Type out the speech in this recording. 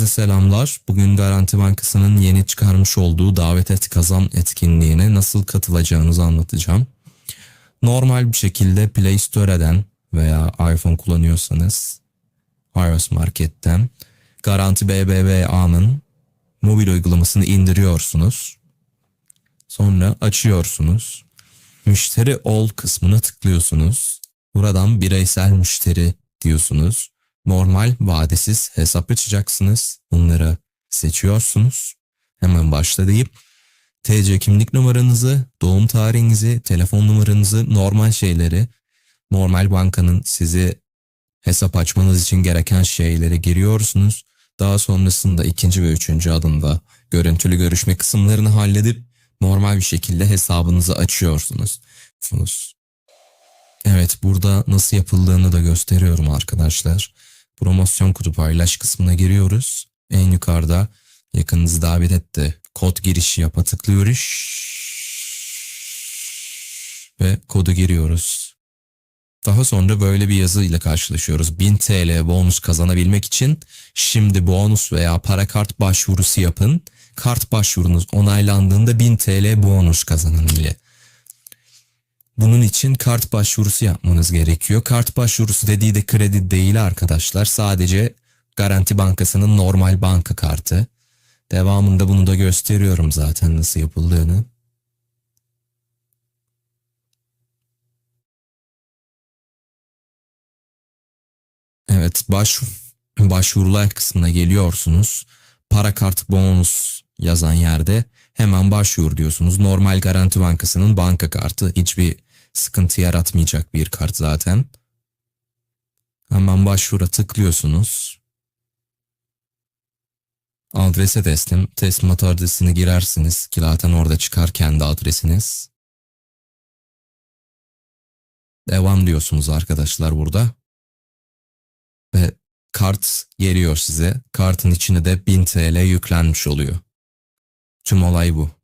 Herkese selamlar. Bugün Garanti Bankası'nın yeni çıkarmış olduğu davet et kazan etkinliğine nasıl katılacağınızı anlatacağım. Normal bir şekilde Play Store'den veya iPhone kullanıyorsanız iOS Market'ten Garanti BBVA'nın mobil uygulamasını indiriyorsunuz. Sonra açıyorsunuz. Müşteri ol kısmına tıklıyorsunuz. Buradan bireysel müşteri diyorsunuz. Normal vadesiz hesap açacaksınız. Bunları seçiyorsunuz. Hemen başla deyip TC kimlik numaranızı, doğum tarihinizi, telefon numaranızı, normal şeyleri, normal bankanın sizi hesap açmanız için gereken şeyleri giriyorsunuz. Daha sonrasında ikinci ve üçüncü adımda görüntülü görüşme kısımlarını halledip normal bir şekilde hesabınızı açıyorsunuz. Evet burada nasıl yapıldığını da gösteriyorum arkadaşlar. Promosyon kodu paylaş kısmına giriyoruz. En yukarıda yakınınızı davet etti. Kod girişi yapa tıklıyoruz. Ve kodu giriyoruz. Daha sonra böyle bir yazı ile karşılaşıyoruz. 1000 TL bonus kazanabilmek için şimdi bonus veya para kart başvurusu yapın. Kart başvurunuz onaylandığında 1000 TL bonus kazanın diye. Bunun için kart başvurusu yapmanız gerekiyor. Kart başvurusu dediği de kredi değil arkadaşlar. Sadece Garanti Bankası'nın normal banka kartı. Devamında bunu da gösteriyorum zaten nasıl yapıldığını. Evet, baş, başvurular kısmına geliyorsunuz. Para kart bonus yazan yerde hemen başvur diyorsunuz. Normal Garanti Bankası'nın banka kartı. Hiçbir sıkıntı yaratmayacak bir kart zaten. Hemen başvura tıklıyorsunuz. Adrese teslim. Teslimat adresini girersiniz ki zaten orada çıkar kendi adresiniz. Devam diyorsunuz arkadaşlar burada. Ve kart geliyor size. Kartın içine de 1000 TL yüklenmiş oluyor. Tüm olay bu.